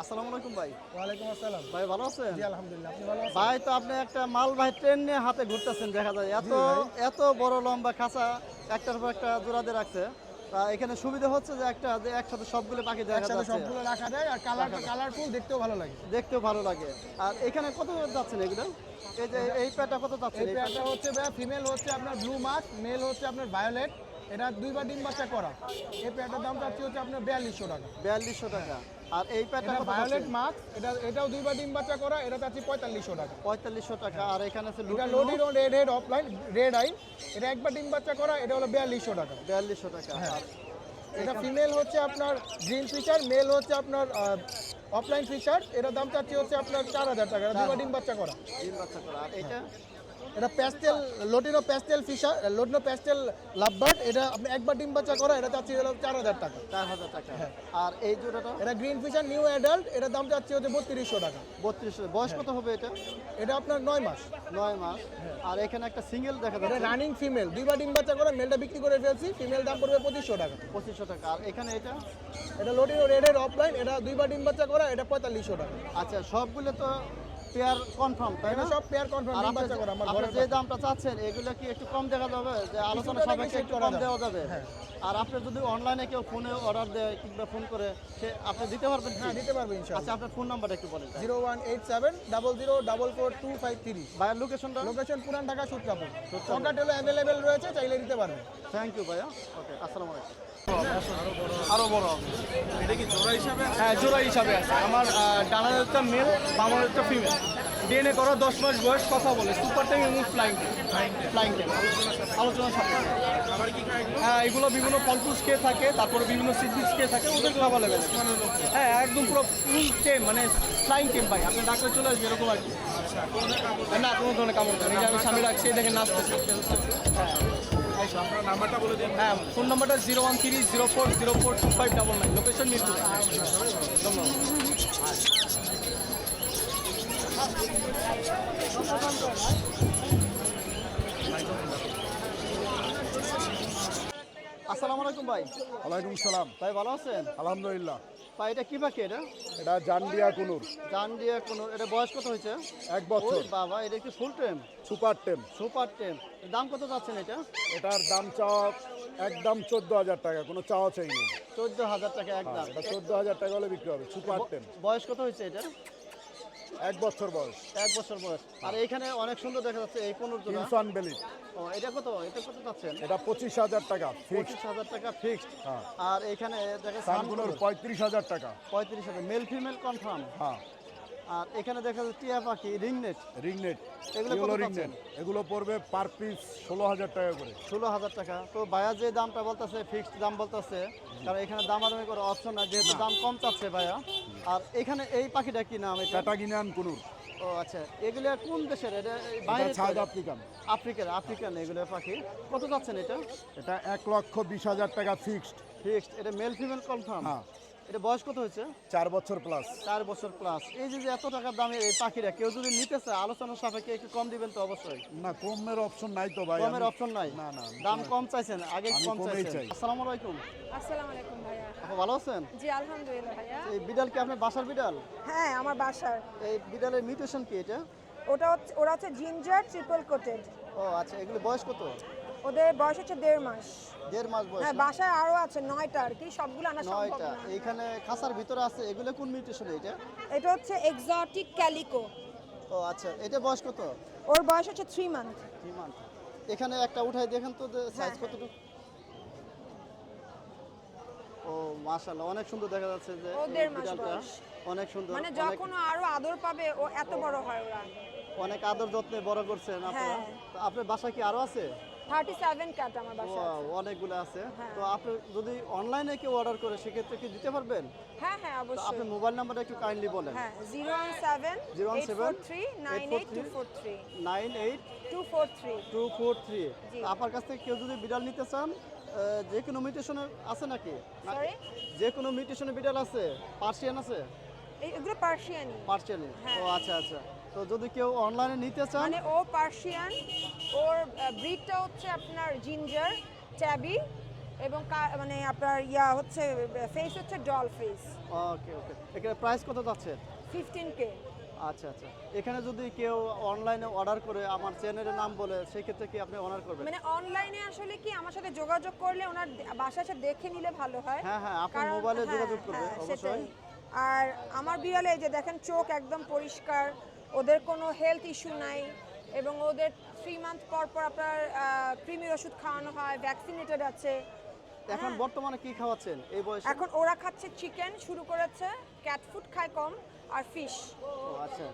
আসসালামু আলাইকুম ভাই। ওয়ালাইকুম আসসালাম। ভাই ভালো আছেন? জি আলহামদুলিল্লাহ আপনি ভালো আছেন? ভাই তো আপনি একটা মাল ভাই ট্রেন নিয়ে হাতে ঘুরতেছেন দেখা যায়। এত এত বড় লম্বা খাঁচা একটার পর একটা জোড়াতে রাখছে। তা এখানে সুবিধা হচ্ছে যে একটা যে একসাথে সবগুলো পাখি দেখা যাচ্ছে। সবগুলো রাখা যায় আর কালার কালারফুল দেখতেও ভালো লাগে। দেখতেও ভালো লাগে। আর এখানে কত যাচ্ছেন এগুলো? এই যে এই প্যাটা কত যাচ্ছে এই পেয়ারটা হচ্ছে ফিমেল হচ্ছে আপনার ব্লু মাস্ক মেল হচ্ছে আপনার ভায়োলেট এটা দুইবার ডিম বাচ্চা করা। এই পেয়ারটার দাম চাচ্ছি হচ্ছে আপনার বিয়াল্লিশশো টাকা। বিয়াল্লিশশো টাকা। আর এই প্যাটা এটা কত ভায়োলেট মাস্ক এটা এটাও দুইবার ডিম বাচ্চা করা এটা চাচ্ছি পঁয়তাল্লিশশো টাকা। পঁয়তাল্লিশশো টাকা আর এখানে আছে এটা lutino লোডির red head opaline red eye এটা একবার ডিম বাচ্চা করা এটা হলো বিয়াল্লিশশো টাকা। বিয়াল্লিশশো টাকা হ্যাঁ। এটা ফিমেল হচ্ছে আপনার গ্রিন ফিচার মেল হচ্ছে আপনার অফলাইন ফিচার এটার দাম চাচ্ছি হচ্ছে আপনার চার হাজার টাকা এটা দুইবার ডিম বাচ্চা করা। ডিম বাচ্চা করা আর এটা? এটা pastel lutino pastel fisher lutino pastel lovebird এটা আপনি একবার ডিম বাচ্চা করা এটা চাচ্ছি হলো চার হাজার টাকা। চার হাজার টাকা। হ্যাঁ। আর এই জোড়াটা? এটা গ্রিন ফিশার নিউ অ্যাডাল্ট এটার দাম চাচ্ছি হচ্ছে বত্রিশশো টাকা। বত্রিশ বয়স কত হবে এটা? এটা আপনার নয় মাস। নয় মাস। আর এখানে একটা সিঙ্গেল দেখা এটা যাচ্ছে। রানিং ফিমেল দুইবার ডিম বাচ্চা করে মেলটা বিক্রি করে ফেলছি ফিমেল দাম পড়বে পঁচিশশো টাকা। পঁচিশশো টাকা। আর এখানে এটা? এটা লোটিনো রেডের অফলাইন এটা দুইবার ডিম বাচ্চা করা এটা পঁয়তাল্লিশশো টাকা। আচ্ছা সবগুলো তো পেয়ার কনফার্ম তাই না? সব পেয়ার কনফার্ম ডিম বাচ্চা করা আমার ঘরে যে দামটা চাচ্ছেন এগুলো কি একটু কম দেখা যাবে? যে আলোচনা কিছুটা একটু কম দেওয়া যাবে? হ্যাঁ। আর আপনি যদি অনলাইনে কেউ ফোনে অর্ডার দেয় কিংবা ফোন করে সে আপনি দিতে পারবেন হ্যাঁ দিতে পারবে ইনশাআল্লাহ। আচ্ছা আপনার ফোন নাম্বারটা একটু বলেন। Zero one eight seven double zero double four two five three. ভাইয়ের লোকেশনটা লোকেশন পুরান ঢাকা সূত্রাপুর। সূত্রাপুর। কন্ট্যাক্ট হলো অ্যাভেলেবেল রয়েছে চাইলে দিতে পারবে থ্যাংক ইউ ভাইয়া। ওকে আসসালামু আলাইকুম। আরও বড়। এটা কি জোড়া হিসাবে হ্যাঁ জোড়া হিসাবে আছে। আমার ডানার একটা মেল বামার একটা ফিমেল ডিএনএ করা দশ মাস বয়স কথা বলে। সুপার টাইম এবং ফ্লাইং ফ্লাইং আলোচনা হ্যাঁ এগুলো বিভিন্ন ফলফুস খেয়ে থাকে, তারপরে বিভিন্ন সিডবিস খেয়ে থাকে, ওদের খাবার লেভেল হ্যাঁ একদম পুরো ফুল টেম মানে ফ্লাইং টেম ভাই। আপনি ডাক্তার চলে আসবে, এরকম আর কি। না, কোনো ধরনের কামড় যে আমি স্বামী রাখছি দেখেন নাচতেছে। হ্যাঁ হ্যাঁ। ফোন নাম্বারটা zero one three zero four zero four two five double nine. Location Mirpur ধন্যবাদ। আসসালামু আলাইকুম ভাই। ওয়ালাইকুম সালাম। ভাই ভালো আছেন? আলহামদুলিল্লাহ। ভাই এটা কি পাখি এটা? এটা জান্ডিয়া কুনুর। জান দিয়ে কোনো এটা বয়স কত হয়েছে? এক বছর। বাবা এটা কি ফুল টেম? সুপার টেম। সুপার টেম। দাম কত যাচ্ছেন এটা? এটার দাম চাওয়া একদম চোদ্দ হাজার টাকা কোনো চাওয়া চাই নেই। চোদ্দ হাজার টাকা একদম। এটা চোদ্দ হাজার টাকা হলে বিক্রি হবে সুপার টেম। বয়স কত হয়েছে এটা এক বছর বয়স। এক বছর বয়স। আর এইখানে অনেক সুন্দর দেখা যাচ্ছে এই পনেরো জোড়া। ইনসান বেলি ও এটা কত? এটা কত যাচ্ছেন এটা পঁচিশ হাজার টাকা পঁচিশ হাজার টাকা ফিক্সড হ্যাঁ। আর এখানে দেখা সানগুলোর পঁয়ত্রিশ হাজার টাকা। পঁয়ত্রিশ হাজার। মেল ফিমেল কনফার্ম হ্যাঁ। আর এখানে দেখা যাচ্ছে টিয়া পাখি রিংনেট রিংনেট এগুলো রিংনেট এগুলো পড়বে পার পিস ষোলো হাজার টাকা করে। ষোলো হাজার টাকা। তো ভাইয়া যে দামটা বলতেছে ফিক্সড দাম বলতেছে কারণ এখানে দামাদামি করে অপশন নাই যেহেতু দাম কম চাচ্ছে ভাইয়া। আর এখানে এই পাখিটা কি নাম এটা? ক্যাটাগিনান কুনুর। ও আচ্ছা। এগুলো কোন দেশের? এটা বাইরে আফ্রিকান। আফ্রিকার আফ্রিকান এগুলো পাখি। কত যাচ্ছেন এটা? এটা এক লক্ষ বিশ হাজার টাকা ফিক্সড ফিক্সড এটা মেল ফিমেল কনফার্ম হ্যাঁ। এটা বয়স কত হয়েছে? চার বছর প্লাস চার বছর প্লাস এই যে যে এত টাকার দামের এই পাখিরা কেউ যদি নিতে চায় আলোচনার সাপেক্ষে একটু কম দিবেন তো অবশ্যই। না কমের অপশন নাই তো ভাই কমের অপশন নাই? না না দাম কম চাইছেন আগে কম চাইছেন। আসসালামু আলাইকুম। আসসালামু আলাইকুম ভাইয়া। ভালো আছেন? জি আলহামদুলিল্লাহ ভাইয়া। এই বিড়াল কি আপনার বাসার বিড়াল? হ্যাঁ আমার বাসার। এই বিড়ালের মিউটেশন কি এটা? ওটা হচ্ছে ওরা হচ্ছে জিঞ্জার ট্রিপল কোটেড ও আচ্ছা এগুলো বয়স কত? ওদের বয়স হচ্ছে দেড় মাস। দেড় মাস বয়স। হ্যাঁ বাসায় আরও আছে নয়টা আর কি সবগুলো আনা সম্ভব নয়টা। না। এইখানে খাসার ভিতরে আছে এগুলো কোন মিউটেশন এটা? এটা হচ্ছে এক্সোটিক ক্যালিকো। ও আচ্ছা এটা বয়স কত? ওর বয়স হচ্ছে থ্রি মান্থ থ্রি মান্থ এখানে একটা উঠাই দেখেন তো সাইজ হ্যাঁ। কতটুকু? ও মাশাআল্লাহ অনেক সুন্দর দেখা যাচ্ছে যে ও দেড় মাস বয়স। অনেক সুন্দর মানে যখন আরও আদর পাবে ও এত বড় হয় ওরা। অনেক আদর যত্নে বড় করছেন আপনারা। হ্যাঁ। আপনার বাসায় কি আরও আছে? থার্টি সেভেন ক্যাট আমার বাসায় অনেকগুলো আছে। হ্যাঁ। তো আপনি যদি অনলাইনে কেউ অর্ডার করে সেক্ষেত্রে কি দিতে পারবেন? হ্যাঁ হ্যাঁ অবশ্যই। আপনার মোবাইল নাম্বারটা একটু কাইন্ডলি বলেন। হ্যাঁ zero one seven 017 three nine eight four three nine eight two four three two four three আপনার কাছ থেকে কেউ যদি বিড়াল নিতে চান যে কোনো মিউটেশনের আছে নাকি? Sorry? যে কোনো মিউটেশনের বিড়াল আছে? পার্সিয়ান আছে? এগুলো পার্সিয়ানি পার্সিয়ান হ্যাঁ। ও আচ্ছা আচ্ছা। তো যদি কেউ অনলাইনে নিতে চান মানে ও পার্সিয়ান ওর ব্রিডটা হচ্ছে আপনার জিঞ্জার ট্যাবি এবং মানে আপনার ইয়া হচ্ছে ফেস হচ্ছে ডল ফেস ওকে ওকে এখানে প্রাইস কত যাচ্ছে? ফিফটিন কে আচ্ছা আচ্ছা। এখানে যদি কেউ অনলাইনে অর্ডার করে আমার চ্যানেলের নাম বলে সেই ক্ষেত্রে কি আপনি অনার করবেন? মানে অনলাইনে আসলে কি আমার সাথে যোগাযোগ করলে ওনার বাসায় এসে দেখে নিলে ভালো হয়। হ্যাঁ হ্যাঁ আপনার মোবাইলে হ্যাঁ, যোগাযোগ করবে হ্যাঁ, অবশ্যই। আর আমার বিড়ালে এই যে দেখেন চোখ একদম পরিষ্কার ওদের কোনো হেলথ ইস্যু নাই এবং ওদের থ্রি মান্থ পর পর আপনার কৃমির ওষুধ খাওয়ানো হয় ভ্যাকসিনেটেড আছে। এখন হ্যাঁ। বর্তমানে কি খাওয়াচ্ছেন এই বয়সে? এখন ওরা খাচ্ছে চিকেন শুরু করেছে ক্যাট ফুড খায় কম আর ফিশ ও আচ্ছা।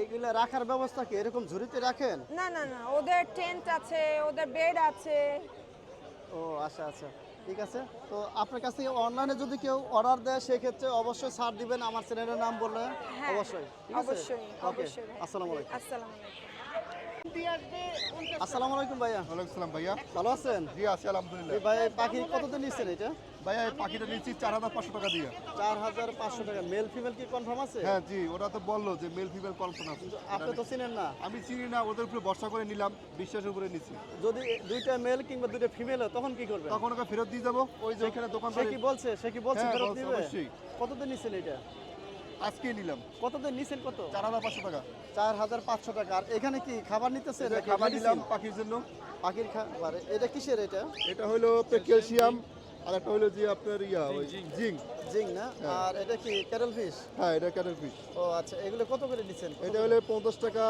এইগুলা রাখার ব্যবস্থা কি এরকম ঝুড়িতে রাখেন? না না না ওদের টেন্ট আছে ওদের বেড আছে। ও আচ্ছা আচ্ছা। ঠিক আছে? তো আপনার কাছে অনলাইনে যদি কেউ অর্ডার দেয় সেক্ষেত্রে অবশ্যই ছাড় দিবেন আমার চ্যানেলের নাম বললে হ্যাঁ, অবশ্যই ঠিক আছে? অবশ্যই ওকে অবশ্যই। আসসালামু আলাইকুম। আসসালামু আলাইকুম। আসসালামু আলাইকুম ভাইয়া। ওয়ালাইকুম সালাম ভাইয়া। ভালো আছেন? জি আছি আলহামদুলিল্লাহ। ভাই পাখি কতদিন নিচ্ছেন এটা? ভাইয়া এই পাখিটা নিচ্ছি চার হাজার পাঁচশো টাকা দিয়ে। চার হাজার পাঁচশো টাকা। মেল ফিমেল কি কনফার্ম আছে? হ্যাঁ জি ওরা তো বলল যে মেল ফিমেল কল্পনা আছে। আপনি তো চিনেন না। আমি চিনি না ওদের উপরে ভরসা করে নিলাম বিশ্বাসের উপরে নিচ্ছি যদি দুইটা মেল কিংবা দুইটা ফিমেল তখন কি করবেন? তখন ওকে ফেরত দিয়ে যাব। ওই যে ওইখানে দোকান সে কি বলছে? সে কি বলছে হ্যাঁ, ফেরত দিবে। কতদিন নিছেন এটা? আজকে নিলাম। কতদিন নিছেন কত? চার হাজার পাঁচশো টাকা। চার হাজার পাঁচশো টাকা। আর এখানে কি খাবার নিতেছে খাবার নিলাম। পাখির জন্য। পাখির খাবার এটা কিসের এটা? এটা হলো ক্যালসিয়াম আর একটা হলো যে আপনার ইয়া ওই জিঙ্ক জিং। না? আর এটা কি ক্যারেল ফিশ? হ্যাঁ এটা ক্যাটেল ফিশ। ও আচ্ছা এগুলো কত করে নিচ্ছেন এটা হলো পঞ্চাশ টাকা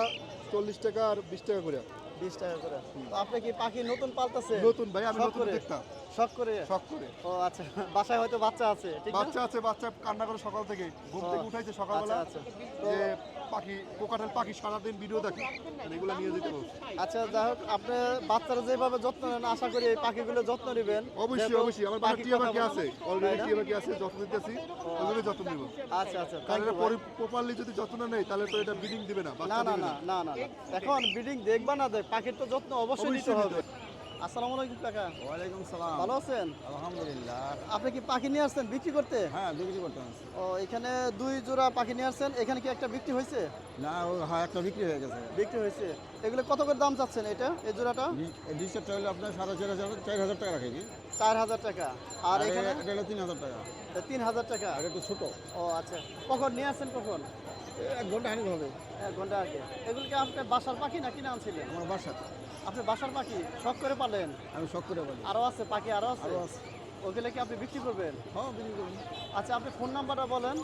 চল্লিশ টাকা আর বিশ টাকা করে। বিশ টাকা করে। তো আপনি কি পাখি নতুন পালতেছে? নতুন ভাই আমি নতুন? দেখতাম। শখ করে? শখ করে। ও আচ্ছা বাসায় হয়তো বাচ্চা আছে ঠিক বাচ্চা আছে বাচ্চা কান্না করে সকাল থেকে ঘুম থেকে উঠাইছে সকালবেলা। আচ্ছা, আচ্ছা। যে পাখি কোকাটেল পাখি সারাদিন ভিডিও দেখে এগুলো নিয়ে যেতে বলছে। আচ্ছা যাই হোক আপনি বাচ্চারা যেভাবে যত্ন নেন আশা করি এই পাখিগুলো যত্ন নেবেন। অবশ্যই অবশ্যই আমার পাখি টিয়া পাখি আছে অলরেডি টিয়া পাখি আছে যত্ন দিতেছি জন্য যত্ন নিব। আচ্ছা আচ্ছা কারণ। প্রপারলি যদি যত্ন না নেই তাহলে তো এটা ব্রিডিং দিবে না না না না। না। এখন বিল্ডিং দেখবা না দেখ পাখির তো যত্ন অবশ্যই নিতে হবে। আসসালামু আলাইকুম কাকা। ওয়ালাইকুম সালাম। ভালো আছেন? আলহামদুলিল্লাহ। আপনি কি পাখি নিয়ে আসছেন? বিক্রি করতে? হ্যাঁ বিক্রি করতে ও এখানে দুই জোড়া পাখি নিয়ে আসছেন। এখানে কি একটা বিক্রি হয়েছে? না ও হ্যাঁ একটা বিক্রি হয়ে গেছে। বিক্রি হয়েছে। এগুলো কত করে দাম চাচ্ছেন এটা এই জোড়াটা? ডিসেরটা হলো আপনার সাড়ে চার হাজার চার হাজার টাকা রাখে কি? চার হাজার টাকা। আর এখানে এটা হলো তিন হাজার টাকা। তিন হাজার টাকা। আর একটু ছোটো। ও আচ্ছা। কখন নিয়ে আসছেন কখন? এক ঘণ্টা হানি হবে। এক ঘণ্টা আগে। এগুলো কি আপনার বাসার পাখি না কিনে আনছিলেন? আমার বাসা আপনি বাসার পাখি? শখ করে পালেন? আমি শখ করে পালি। আরও আছে পাখি আরও আছে? আরও আছে। ওগুলো কি আপনি বিক্রি করবেন? হ্যাঁ বিক্রি করবেন আচ্ছা আপনি ফোন নাম্বারটা বলেন।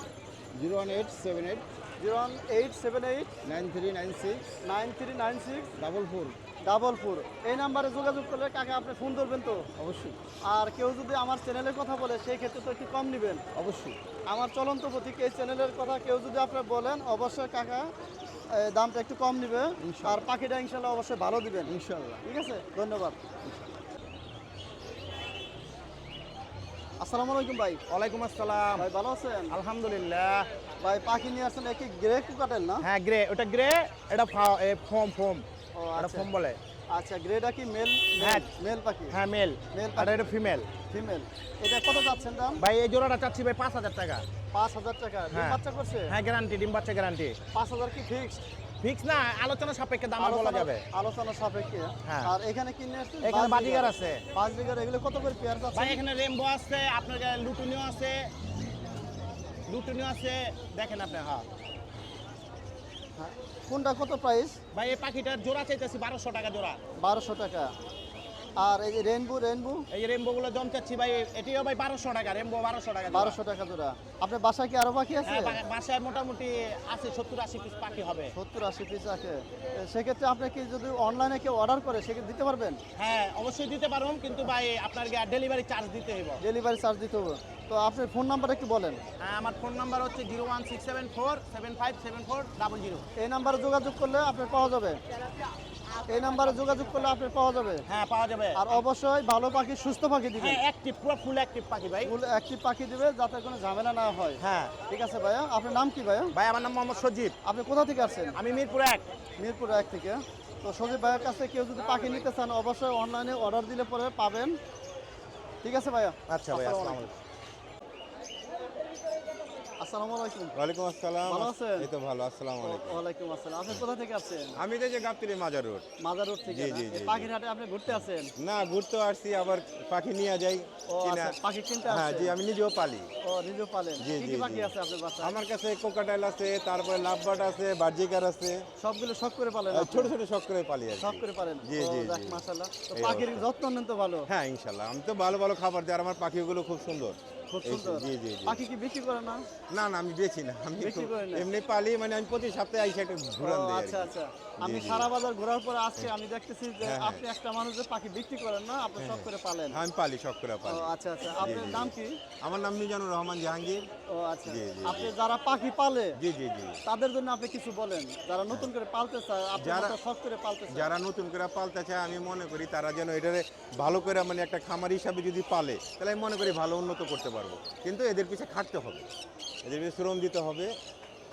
Zero one eight seven eight zero one eight seven eight nine three nine six nine three nine six double four double four এই নাম্বারে যোগাযোগ করলে কাকে আপনি ফোন ধরবেন তো? অবশ্যই। আর কেউ যদি আমার চ্যানেলের কথা বলে সেই ক্ষেত্রে তো একটু কম নেবেন। অবশ্যই। আমার চলন্ত প্রতীক এই চ্যানেলের কথা কেউ যদি আপনার বলেন অবশ্যই কাকা দামটা একটু কম নেবে। আর পাখিটা ইনশাল্লাহ অবশ্যই ভালো দিবেন। ইনশাল্লাহ। ঠিক আছে? ধন্যবাদ। আসসালামু আলাইকুম ভাই। ওয়ালাইকুম আসসালাম। ভাই ভালো আছেন? আলহামদুলিল্লাহ। ভাই পাখি নিয়ে আসছেন একই গ্রে কুকাটেল না? হ্যাঁ গ্রে ওটা গ্রে এটা ফোম ফোম। ও এটা আচ্ছা। ফোম বলে। আচ্ছা গ্রেটা কি মেল হ্যাঁ। মেল পাখি? হ্যাঁ মেল Male আর এটা ফিমেল ফিমেল এটা কত যাচ্ছেন দাম? ভাই এই জোড়াটা চাচ্ছি ভাই পাঁচ হাজার টাকা। পাঁচ হাজার টাকা। ডিম হ্যাঁ। বাচ্চা করছে? হ্যাঁ গ্যারান্টি ডিম বাচ্চা গ্যারান্টি পাঁচ হাজার কি ফিক্সড ফিক্স না আলোচনা সাপেক্ষে দাম বলা যাবে। আলোচনা সাপেক্ষে। হ্যাঁ। আর এখানে কিনে আসছেন? এখানে বাজিগার। আছে। বিঘার এগুলো কত করে পেয়ার যাচ্ছে ভাই এখানে রেমবো আছে আপনার লুটুনিও আছে। লুটুনিও আছে দেখেন আপনি হ্যাঁ। কোনটা কত প্রাইস ভাই এই পাখিটার জোড়া চাইতেছি বারোশো টাকা জোড়া। বারোশো টাকা। আর এই যে রেনবো রেনবো এই রেমবো গুলো চাচ্ছি ভাই এটিও ভাই বারোশো টাকা রেমবো বারোশো টাকা বারোশো টাকা জোড়া। আপনার বাসায় কি আরও পাখি আছে? হ্যাঁ বাসায় মোটামুটি আছে সত্তর আশি পিস পাখি হবে। সত্তর আশি পিস আছে। সেক্ষেত্রে আপনি কি যদি অনলাইনে কেউ অর্ডার করে সেক্ষেত্রে দিতে পারবেন? হ্যাঁ অবশ্যই দিতে পারুন কিন্তু ভাই আপনার ডেলিভারি চার্জ দিতে হবে ডেলিভারি চার্জ দিতে হবে তো আপনার ফোন নাম্বার একটু বলেন। হ্যাঁ, আমার ফোন নাম্বার হচ্ছে zero one six seven four seven five seven four double zero. এই নাম্বারে যোগাযোগ করলে আপনার পাওয়া যাবে। এই নাম্বারে যোগাযোগ করলে আপনার পাওয়া যাবে। হ্যাঁ পাওয়া যাবে। আর অবশ্যই ভালো পাখি সুস্থ পাখি দিবেন। হ্যাঁ অ্যাক্টিভ পুরো ফুল অ্যাক্টিভ পাখি ভাই। ফুল অ্যাক্টিভ পাখি দিবে যাতে কোনো ঝামেলা না হয়। হ্যাঁ। ঠিক আছে ভাইয়া আপনার নাম কি ভাইয়া? ভাই আমার নাম মোহাম্মদ সজীব। আপনি কোথা থেকে আসছেন? আমি মিরপুর এক। মিরপুর এক থেকে। তো সজীব ভাইয়ের কাছে কেউ যদি পাখি নিতে চান অবশ্যই অনলাইনে অর্ডার দিলে পরে পাবেন। ঠিক আছে ভাইয়া? আচ্ছা ভাই আসসালামু আসসালামু আলাইকুম। আলাইকুম আসসালামু আলাইকুম। ওয়ালাইকুম আসসালাম। ভালো আছেন? এই তো ভালো আসসালামু আলাইকুম। ওয়ালাইকুম আসসালাম। আপনি কোথা থেকে আসছেন আমি তো যে গাবতলি মাজার রোড। মাজার রোড থেকে জি, জি, এই জি, জি। পাখির হাটে আপনি ঘুরতে আছেন না ঘুরতে আসছি আবার পাখি নিয়ে যাই ও কিনা পাখি কিনতে হ্যাঁ জি আমি নিজেও পালি। ও নিজে পালেন? জি, জি, পাখি আছে আপনার বাসায়? আমার কাছে কোকাটাইল আছে তারপরে লাভবার্ড আছে বার্জিকার আছে। সবগুলো শখ করে পালেন ছোট ছোট শখ করে পালি আর শখ করে পালেন? জি, জি, জি। মাশাআল্লাহ। তো পাখির। যত্ন নেন তো ভালো। হ্যাঁ ইনশাল্লাহ আমি তো ভালো ভালো খাবার দিই আর আমার পাখিগুলো খুব সুন্দর। খুব সুন্দর জি জি জি পাখি কি বিক্রি করে না? না না আমি বেছি না। আমি বিক্রি খুব- করেন না? এমনি পালি মানে আমি প্রতি সপ্তাহে আইসা একটু ঘুরান দিই আচ্ছা আচ্ছা। আমি সারা বাজার ঘোরার পরে আজকে আমি দেখতেছি যে হ্যাঁ, হ্যাঁ। আপনি একটা মানুষ যে পাখি বিক্রি করেন না আপনি শখ করে পালেন। হ্যাঁ, আমি পালি শখ করে পালি। আচ্ছা আচ্ছা। আপনার নাম কি? আমার নাম মিজানুর রহমান জাহাঙ্গীর। ও আচ্ছা। আপনি যারা পাখি পালে জি জি জি। তাদের জন্য আপনি কিছু বলেন। যারা নতুন করে পালতে চায় যারা- শখ করে পালতে চায়। যারা নতুন করে পালতে চায় আমি মনে করি তারা যেন এটারে ভালো করে মানে একটা খামার হিসাবে যদি পালে তাহলে আমি মনে করি ভালো উন্নত করতে পারব। কিন্তু এদের পিছে খাটতে হবে। এদের পিছনে শ্রম দিতে হবে।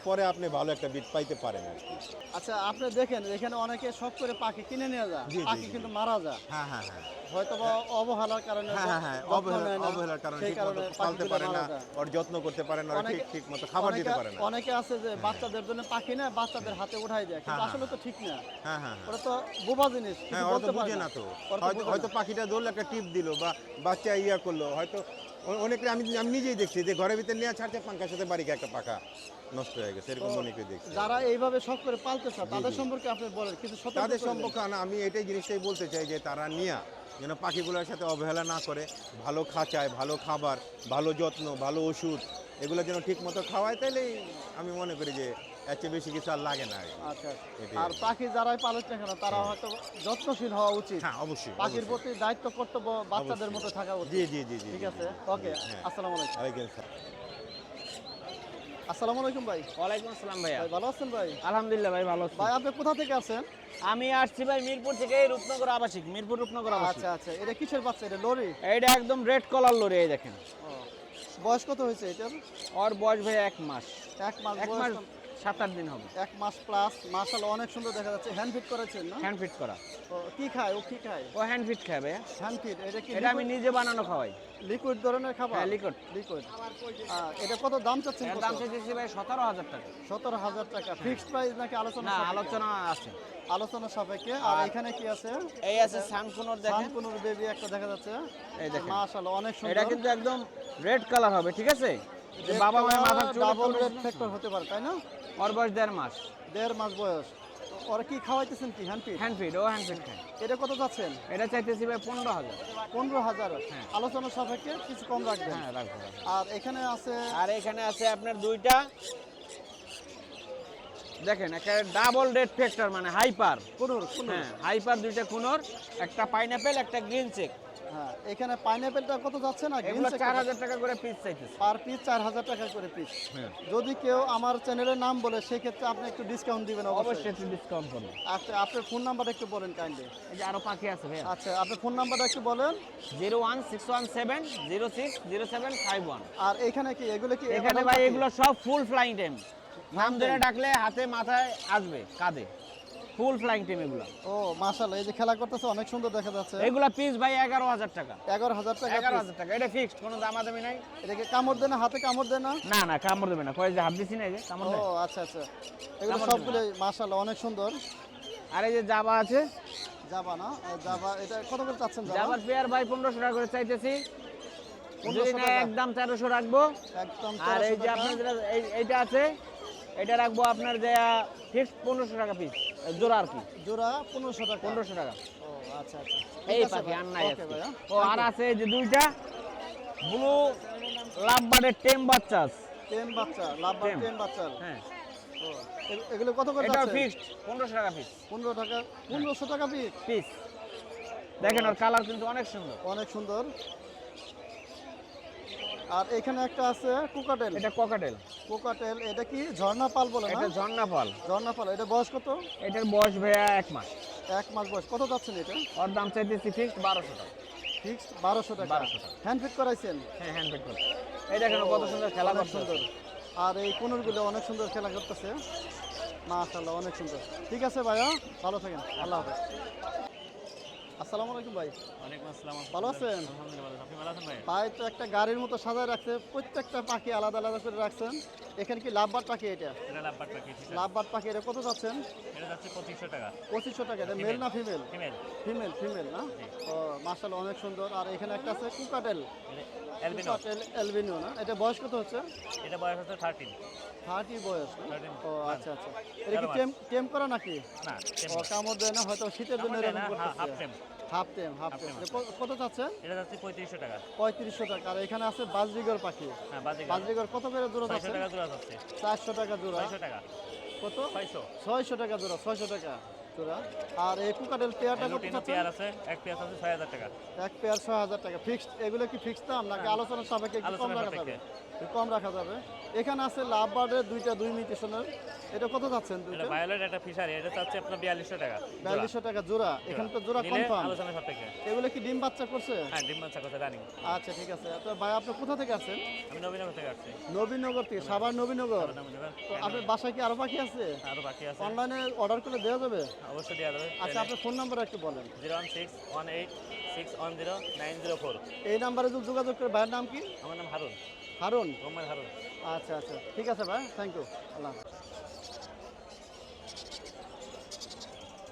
পরে আপনি ভালো একটা বিট পাইতে পারেন আর কি। আচ্ছা আপনি দেখেন এখানে অনেকে শখ করে পাখি কিনে নিয়ে যায়। পাখি কিন্তু মারা যায়। হ্যাঁ হ্যাঁ হ্যাঁ। হয়তো অবহেলার কারণে হ্যাঁ হ্যাঁ হ্যাঁ যত্ন অবহেলা নেয় না, অবহেলার কারণে ঠিক মতো পালতে পারে না। ওর যত্ন করতে পারে না ঠিক ঠিক মতো খাবার দিতে পারে না। অনেকে আছে যে বাচ্চাদের জন্য পাখি না বাচ্চাদের হাতে উঠাই দেয়। কিন্তু হ্যাঁ, আসলে তো ঠিক না। হ্যাঁ হ্যাঁ হ্যাঁ। তো বোবা জিনিস হ্যাঁ ওরা তো বলতে পারে বুঝে না। তো। হয়তো বোঝে হয়তো না। পাখিটা ধরলে একটা টিপ দিল বা বাচ্চা ইয়া করল। হয়তো অনেকে আমি আমি নিজেই দেখছি যে ঘরের ভিতরে নিয়ে ছাড়ছে পাঙ্খার সাথে বাড়ি গিয়ে একটা পাখা নষ্ট হয়ে গেছে এরকম অনেকে দেখছি। যারা এইভাবে শখ করে পালতে চায় তাদের সম্পর্কে আপনি বলেন সতর্ক তাদের সম্পর্কে না আমি এটাই জিনিসটাই বলতে চাই যে তারা নিয়া যেন পাখিগুলোর সাথে অবহেলা না করে ভালো খাঁচায় ভালো খাবার ভালো যত্ন ভালো ওষুধ এগুলো যেন ঠিক মতো খাওয়ায় তাহলেই আমি মনে করি যে এর চেয়ে বেশি কিছু আর লাগে না আর আচ্ছা আর পাখি যারাই পালছে না কেন তারা হয়তো যত্নশীল হওয়া উচিত। হ্যাঁ অবশ্যই পাখির প্রতি দায়িত্ব কর্তব্য বাচ্চাদের মতো থাকা উচিত। জি জি জি ঠিক আছে? ওকে হ্যাঁ। আসসালামু আলাইকুম। ওয়ালাইকুম আসসালাম। আসসালামু আলাইকুম ভাই। ওয়ালাইকুম আসসালাম ভাই ভালো আছেন ভাই? আলহামদুলিল্লাহ ভাই ভালো আছি। ভাই আপনি কোথা থেকে আছেন? আমি আসছি ভাই মিরপুর থেকে রূপনগর আবাসিক মিরপুর রূপনগর আবাসিক। আচ্ছা আচ্ছা। এটা কিসের বাচ্চা? এটা লরি? এইটা একদম রেড কলার লরি এই দেখেন। বয়স কত হয়েছে এটার? ওর বয়স ভাই এক মাস। এক মাস এক মাস সাত আট দিন হবে। এক মাস প্লাস মার্শাল অনেক সুন্দর দেখা যাচ্ছে। হ্যান্ড ফিট করেছেন না? হ্যান্ড ফিট করা। ও, কি খায়? ও কি খায়? ও হ্যান্ড ফিট খায় ভাইয়া হ্যান্ড ফিট এটা কি এটা আমি নিজে বানানো খাওয়াই। লিকুইড ধরনের খাবার? হ্যাঁ, liquid। লিকুইড এটা কত দাম চাচ্ছেন দাম চাইতেছি ভাই সতেরো হাজার টাকা। সতেরো হাজার টাকা। ফিক্সড প্রাইস নাকি আলোচনা না আলোচনা আছে। আলোচনা সাপেক্ষে। আর এখানে কি আছে? এই আছে সানকুনোর দেখেন। বেবি একটা দেখা যাচ্ছে। এই দেখেন। মাশাআল্লাহ অনেক সুন্দর। এটা কিন্তু একদম রেড কালার হবে ঠিক আছে? যে বাবা মায়ের মাথা ডাবল রেড ফ্যাক্টর হতে পারে তাই না? ওর বয়স দেড় মাস। দেড় মাস বয়স। ওরা কি খাওয়াইতেছেন কি? হ্যান্ড ফিট হ্যান্ড ফিট ও হ্যান্ড ফিট খায়। এটা কত যাচ্ছেন? এটা চাইতেছি ভাই পনেরো হাজার। পনেরো হাজার। হ্যাঁ। আলোচনা সাপেক্ষে কিছু কম রাখবেন। হ্যাঁ রাখব। আর এখানে আছে আর এখানে আছে আপনার দুইটা। দেখেন একটা ডাবল রেড ফ্যাক্টর মানে হাইপার কুনুর কুনুর। হ্যাঁ হাইপার দুইটা কুনোর একটা পাইনাপেল একটা গ্রিন চেক হ্যাঁ এখানে পাইনাপেলটা কত যাচ্ছে না? এগুলো চার হাজার টাকা করে পিস চাইতেছে। পার পিস চার হাজার টাকা করে পিস হ্যাঁ। যদি কেউ আমার চ্যানেলের নাম বলে সেক্ষেত্রে আপনি একটু ডিসকাউন্ট দিবেন অবশ্যই। একটু ডিসকাউন্ট করব আচ্ছা আপনার ফোন নাম্বারটা একটু বলেন কাইন্ডলি এই যে আরও পাখি আছে ভাইয়া। আচ্ছা আপনার ফোন নাম্বারটা একটু বলেন। Zero one six one seven zero six zero seven five one. আর এখানে কি এগুলো কি এখানে ভাই এগুলো সব ফুল ফ্লাইং টাইম নাম ধরে? ডাকলে হাতে মাথায় আসবে কাঁধে। ফুল ফ্লাইং টাইম এগুলো। ও মাশাআল্লাহ এই যে খেলা করতেছে অনেক সুন্দর দেখা যাচ্ছে। এগুলো পিস ভাই এগারো হাজার টাকা। এগারো হাজার টাকা এগারো piece। হাজার টাকা এটা ফিক্সড কোনো দামাদামি নাই। এটাকে কামড় দেয় না হাতে কামড় দেয় না? না কামড় দেবে না কয়ে যে হাত দিছি না এই যে কামড় ও আচ্ছা আচ্ছা। এগুলো সবগুলো মাশাআল্লাহ অনেক সুন্দর। আর এই যে জাবা আছে। জাবা না? জাবা এটা কত করে চাচ্ছেন জাবা? জাবার পেয়ার ভাই পনেরোশো টাকা করে চাইতেছি। 1500। একদম তেরোশো রাখব। একদম আর এই যে আপনার এইটা আছে এটা রাখব আপনার যে ফিক্সড পনেরোশো টাকা পিস জোড়া আর কি? জোড়া পনেরোশো টাকা। পনেরোশো টাকা। ও আচ্ছা আচ্ছা। এই পাখি আর নাই। ও আর আছে যে দুইটা। ব্লু লাভবার্ডের টেম বাচ্চা। টেন বাচ্চা লাভ Ten। টেন বাচ্চার হ্যাঁ। ও, এগুলো কত করে এটা ফিক্সড পনেরোশো টাকা পিস পনেরো টাকা পনেরোশো টাকা পিস পিস দেখেন ওর কালার কিন্তু অনেক সুন্দর। অনেক সুন্দর। আর এখানে একটা আছে কোকাটেল। এটা ককাটেল। কোকাটেল এটা কি ঝর্ণা পাল বলে এটা ঝর্ণা ফল ঝর্ণা পাল এটা বয়স কত? এটার বয়স ভাইয়া এক মাস। এক মাস বয়স। কত যাচ্ছেন এটা? ওর দাম চাইতেছি ফিক্সড বারোশো টাকা। ফিক্সড বারোশো টাকা। 1200 টাকা। হ্যান্ড ফিট করাইছেন? হ্যাঁ হ্যান্ড পেড করে এই দেখেন কত সুন্দর খেলা অনেক সুন্দর। আর এই কোনরগুলো অনেক সুন্দর খেলা করতেছে। মাশাআল্লাহ অনেক সুন্দর। ঠিক আছে ভাইয়া ভালো থাকেন। আল্লাহ হাফেজ। আসসালামু আলাইকুম ভাই। ওয়ালাইকুম আসসালাম। ভালো আছেন? আলহামদুলিল্লাহ আপনি ভালো আছেন ভাই? ভাই তো একটা গাড়ির মতো সাজায় রাখছে প্রত্যেকটা পাখি আলাদা আলাদা করে রাখছেন। এখানে কি লাভবাট পাখি এটা? এটা লাভবার পাখি লাভবাট পাখি এটা কত চাচ্ছেন এটা যাচ্ছে পঁচিশশো টাকা। পঁচিশশো টাকা এটা মেল না ফিমেল ফিমেল ফিমেল ফিমেল না? ও মার্শাল অনেক সুন্দর। আর এখানে একটা আছে কুকাটেল। কুকাটেল এলবিনো না? এটা বয়স কত হচ্ছে? এটা বয়স হচ্ছে থার্টিন থার্টি বয়স ও আচ্ছা আচ্ছা। এটা কি টেম টেম করা নাকি? না ও কামড় দেয় না হয়তো শীতের জন্য এরকম না, হা- half করতেছে। টেম। হাফ টেম হাফ টেম। কত চাচ্ছেন এটা যাচ্ছে পঁয়ত্রিশশো টাকা। পঁয়ত্রিশশো টাকা। আর এখানে আছে বাজরিগর পাখি। হ্যাঁ বাজরিগর। কত করে দূর ছয়শো যাচ্ছে? টাকা যাচ্ছে। চারশো টাকা দূর ছয়শো টাকা। কত? ছয়শো। ছয়শো টাকা দূর ছয়শো টাকা। আর এই কুকাটেল পেয়ারটা কত পেয়ার আছে এক পেয়ার আছে ছয় হাজার টাকা। এক পেয়ার ছয় হাজার টাকা। ফিক্সড এগুলো কি ফিক্সড দাম নাকি আলোচনার সাপেক্ষে একটু কম রাখা যাবে। একটু কম রাখা যাবে। এখানে আছে লাভ বার্ডের দুইটা দুই মিউটেশনের এটা কত এটা ভায়োলেট একটা ফিশারি এটা চাচ্ছে আপনার বিয়াল্লিশশো টাকা জোড়া। বিয়াল্লিশশো টাকা জোড়া। এখানে তো জোড়া কনফার্ম আলোচনা সাপেক্ষে। এগুলো কি ডিম বাচ্চা করছে? হ্যাঁ ডিম বাচ্চা কথা রানিং আচ্ছা ঠিক আছে। তো ভাই আপনি কোথা থেকে আছেন আমি নবীনগর থেকে আসছি। নবীনগর থেকে সাভার নবীনগর। আপনার বাসায় কি আরও পাখি আছে? আরও বাকি আছে। অনলাইনে অর্ডার করে দেওয়া যাবে? অবশ্যই দেওয়া যাবে। আচ্ছা আপনার ফোন নাম্বার একটু বলেন। Zero one six one eight six one zero nine zero four. এই নাম্বারে যদি যোগাযোগ করে ভাইয়ের নাম কি? আমার নাম হারুন। হারুন? মোহাম্মদ হারুন। আচ্ছা আচ্ছা। ঠিক আছে ভাই। থ্যাংক ইউ আল্লাহ।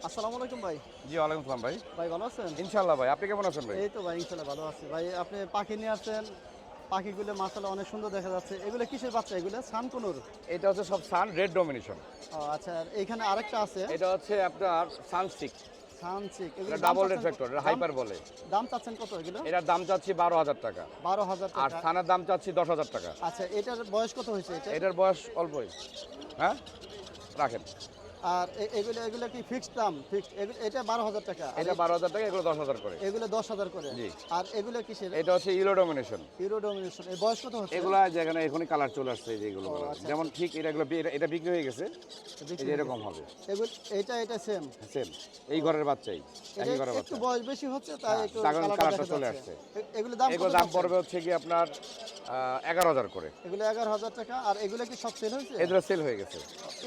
আসসালামু আলাইকুম ভাই। জি ওয়ালাইকুম ভাই। ভাই ভালো আছেন? ইনশাল্লাহ ভাই। আপনি কেমন আছেন ভাই? এই তো ভাই ইনশাল্লাহ ভালো আছি। ভাই আপনি পাখি নিয়ে আসছেন? পাখিগুলো মাসালা অনেক সুন্দর দেখা যাচ্ছে। এগুলো কিসের বাচ্চা এগুলো? সানকুনুর? এটা হচ্ছে সব সান রেড ডমিনেশন। আচ্ছা আর এইখানে আরেকটা আছে। এটা হচ্ছে আপনার সানস্টিক। এগুলো ডাবল? হাইপার বলে। দাম চাচ্ছেন কত এগুলো? এটার দাম চাচ্ছি বারো হাজার টাকা। বারো হাজার আর দাম চাচ্ছি দশ হাজার টাকা। আচ্ছা এটার বয়স কত হয়েছে এটার বয়স অল্পই। হ্যাঁ? রাখেন। আর এগুলো এগুলো কি ফিক্সড দাম? ফিক্সড এটা বারো হাজার টাকা। এটা বারো হাজার টাকা এগুলো দশ হাজার করে। এগুলো দশ হাজার করে। আর এগুলো কিসের? এটা হচ্ছে ডমিনেশন হিরো ডোমিনেশন এর বয়স কত হচ্ছে? এগুলা যেখানে এখনই কালার চলে আসছে এই যে এগুলো ও, colour। আচ্ছা, যেমন ঠিক এটা এগুলো এটা- বিক্রি হয়ে গেছে এই এরকম হবে। এগুলো এটা এটা সেম সেম এই ঘরের বাচ্চাই ঘরের একটু বয়স বেশি হচ্ছে তাই হ্যাঁ, একটু কালারটা চলে আসছে। এগুলো দাম এগুলো দাম পড়বে হচ্ছে কি আপনার এগারো হাজার করে। এগুলো এগারো হাজার টাকা আর এগুলো কি সব সেল হয়েছে? এগুলো সেল হয়ে গেছে।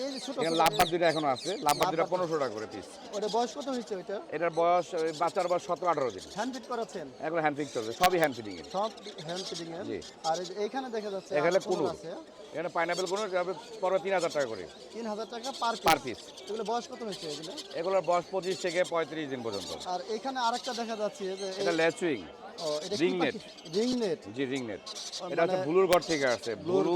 এই যে ছোট এখানে ছোট দুটো এখনও আছে। লাভবার দুটো পনেরোশো টাকা করে পিস ওটা বয়স কত হয়েছে ওইটা? এটার বয়স বাচ্চার বয়স সতেরো আঠারো দিন। হ্যান্ড ফিট করাচ্ছেন? এগুলো হ্যান্ড ফিক্স চলবে সবই হ্যান্ড ফিটিং এর সব হ্যান্ড ফিটিং এর। আর এইখানে দেখা যাচ্ছে এখানে কোনো। আছে? এখানে পাইনাপেল কোনো পড়বে তিন হাজার টাকা করে। তিন হাজার টাকা পার পার পিস এগুলো বয়স কত হয়েছে এগুলো? এগুলোর বয়স পঁচিশ থেকে পঁয়ত্রিশ দিন পর্যন্ত। আর এখানে আরেকটা দেখা যাচ্ছে যে এটা ল্যাচুইং রিং নেট জি রিং নেট এটা হচ্ছে মানে- ব্লুর ঘর থেকে আসছে। ব্লুর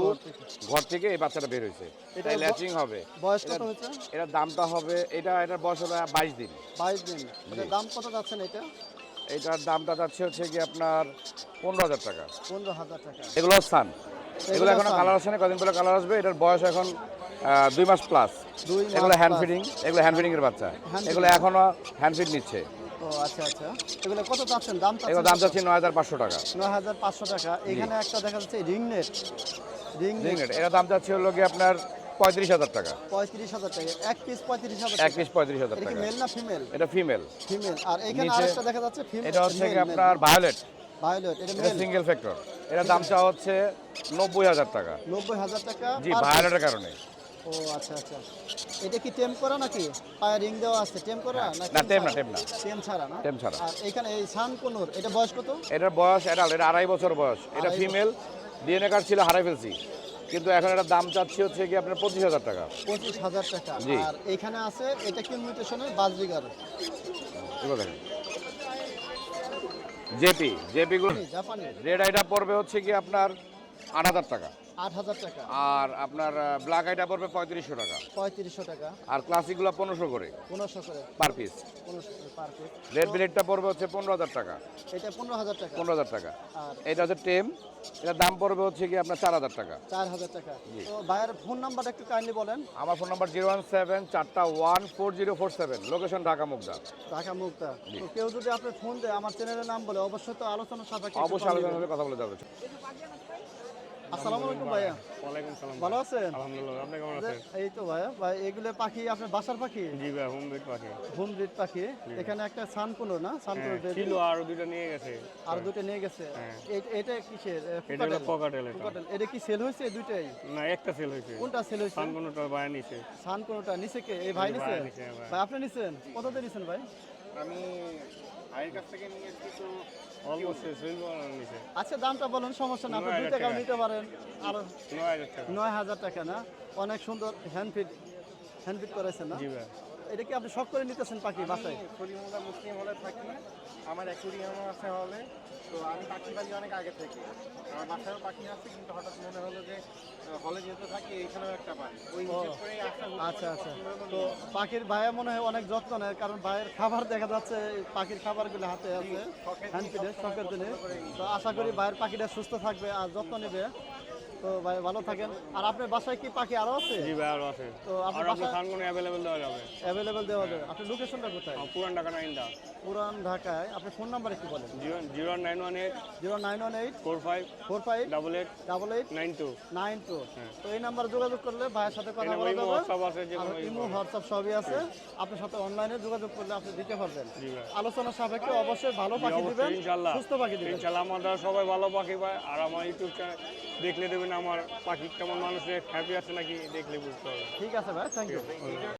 ঘর থেকে। এই বাচ্চাটা বের হয়েছে। এটা ল্যাচিং হবে। বয়স কত এটা- হয়েছে? এটার দামটা হবে এটা এটার বয়স হবে বাইশ দিন। বাইশ দিন। দাম কত যাচ্ছেন এটা? এটার দামটা যাচ্ছে হচ্ছে কি আপনার পনেরো হাজার টাকা। পনেরো হাজার টাকা। এগুলো সান এগুলো এখনও। কালার আসে না কদিন পরে কালার আসবে। এটার বয়স এখন দুই মাস প্লাস এগুলো হ্যান্ড ফিডিং এগুলো হ্যান্ড ফিডিং এর বাচ্চা। এগুলো এখনও হ্যান্ড ফিড নিচ্ছে। আচ্ছা আচ্ছা। এগুলো কত চাচ্ছেন? দাম এগুলো দাম চাচ্ছি নয় হাজার পাঁচশো টাকা। নয় হাজার পাঁচশো টাকা। এখানে একটা দেখা যাচ্ছে রিং নেট। Ring net. এটার দাম চাচ্ছি হলো কি আপনার পঁয়ত্রিশ হাজার টাকা। পঁয়ত্রিশ হাজার টাকা। এক পিস পঁয়ত্রিশ হাজার এক পিস পঁয়ত্রিশ হাজার টাকা। মেল না ফিমেল এটা ফিমেল ফিমেল আর এখানে আরেকটা দেখা যাচ্ছে ফিমেল এটা হচ্ছে আপনার ভায়োলেট ভায়োলেট এটা এটা সিঙ্গেল ফ্যাক্টর এটা দামটা হচ্ছে নব্বই হাজার টাকা। নব্বই হাজার টাকা। জি ভায়োলেটের কারণে। ও আচ্ছা আচ্ছা। এটা কি টেম করা নাকি? পায়ে রিং দেওয়া আছে। টেম করা না, টেম না, টেম না। টেম ছাড়া না? টেম ছাড়া। আর এখানে এই সান কোনোর এটা বয়স কত? এটার বয়স এটা এটা আড়াই বছর বয়স। এটা ফিমেল ডিএনএ কার্ড ছিল হারাই ফেলছি। কিন্তু এখন এটার দাম চাচ্ছি হচ্ছে কি আপনার পঁচিশ হাজার টাকা। পঁচিশ হাজার টাকা। জি। আর এখানে আছে এটা কি মিউটেশনের? বাজরিগার। এগুলো দেখেন। জেপি জেপিগুলো জাপানি। রেড আইটা পড়বে হচ্ছে কি আপনার আট হাজার টাকা। আট হাজার টাকা। আর আপনার ব্ল্যাক আইটা পড়বে পঁয়ত্রিশশো টাকা। পঁয়ত্রিশশো টাকা। আর ক্লাসিকগুলো পনেরোশো করে। পনেরোশো করে। Per piece per piece red পড়বে হচ্ছে পনেরো হাজার টাকা। এটা পনেরো হাজার টাকা। পনেরো হাজার টাকা। এটা হচ্ছে টেম এটার দাম পড়বে হচ্ছে কি আপনার চার হাজার টাকা। চার হাজার টাকা। তো ভাইয়ের ফোন নাম্বারটা একটু কাইন্ডলি বলেন। আমার phone number zero one seven চারটা one four zero four seven location Dhaka Mugda. Dhaka Mugda তো কেউ যদি আপনার ফোন দেয় আমার চ্যানেলের নাম বলে অবশ্যই তো আলোচনা সাপেক্ষে অবশ্যই আলোচনা কথা বলে যাবে। আসসালামু আলাইকুম ভাইয়া। ওয়ালাইকুম সালাম। ভালো আছেন? আলহামদুলিল্লাহ আপনি কেমন এই তো ভাইয়া ভাই এগুলো পাখি আপনার বাসার পাখি? জি ভাই হোম পাখি। হোম ব্রিড পাখি। এখানে একটা সানকুনো না? সানকুনো হ্যাঁ, ছিল আর দুটো নিয়ে গেছে। আর দুটো নিয়ে গেছে? এটা কিসের? এটা হলো পকাটেল এটা। কি সেল হয়েছে দুইটাই? না একটা সেল হয়েছে। কোনটা সেল হয়েছে? সান কোনোটা বায়া নিছে। সানকুনোটা নিচে কে? এই ভাই নিছে? ভাই নিছে, ভাই। ভাই আপনি নিছেন? কত নিছেন ভাই? আমি ভাইয়ের কাছ থেকে নিয়েছি তো আচ্ছা দামটা বলুন সমস্যা না আপনি দুই টাকাও নিতে পারেন। আর নয় হাজার টাকা। না? অনেক সুন্দর হ্যান্ডফিট হ্যান্ডফিট করেছে না? এটা কি আপনি শখ করে নিতেছেন পাখি বাসায়? সলিমুল্লাহ মুসলিম হলে থাকি আমার অ্যাকুরিয়ামও আছে হলে তো আমি পাখি পালি অনেক আগে থেকে। আমার বাসায়ও পাখি আছে কিন্তু হঠাৎ মনে হলো যে হলে যেহেতু থাকি এইখানেও একটা পাই ওই। আচ্ছা আচ্ছা। তো পাখির ভাইয়া মনে হয় অনেক যত্ন নেয় কারণ ভাইয়ের খাবার দেখা যাচ্ছে পাখির খাবারগুলো হাতে আছে শখের দিনে তো আশা করি ভাইয়ের পাখিটা সুস্থ থাকবে আর যত্ন নেবে। তো ভাই ভালো থাকেন। আর আপনার বাসায় কি পাখি আরও আছে? জি ভাই আরও আছে। তো আপনার আর বাসায় অ্যাভেলেবেল দেওয়া যাবে। অ্যাভেলেবেল দেওয়া যাবে। আপনার লোকেশনটা কোথায়? পুরান নাইনটা। পুরান ঢাকায়। ফোন নাম্বার একটু বলেন? Zero zero nine one eight zero nine one eight four five four five double eight double eight nine two. Nine two. তো এই নাম্বারে যোগাযোগ করলে ভাইয়ের সাথে কথা বলা যাবে। হোয়াটসঅ্যাপ আছে, যে ইমো হোয়াটসঅ্যাপ সবই আছে। আপনার সাথে অনলাইনে যোগাযোগ করলে আপনি দিতে পারবেন। আলোচনা সাপেক্ষে অবশ্যই ভালো পাখি দিবেন। সুস্থ পাখি দিবেন। ইনশাল্লাহ আমাদের সবাই ভালো পাখি পায় আর আমার ইউটিউব চ্যানেল দেখলে দেবেন আমার পাখি কেমন মানুষের হ্যাপি আছে নাকি দেখলে বুঝতে হবে ঠিক আছে ভাই থ্যাংক ইউ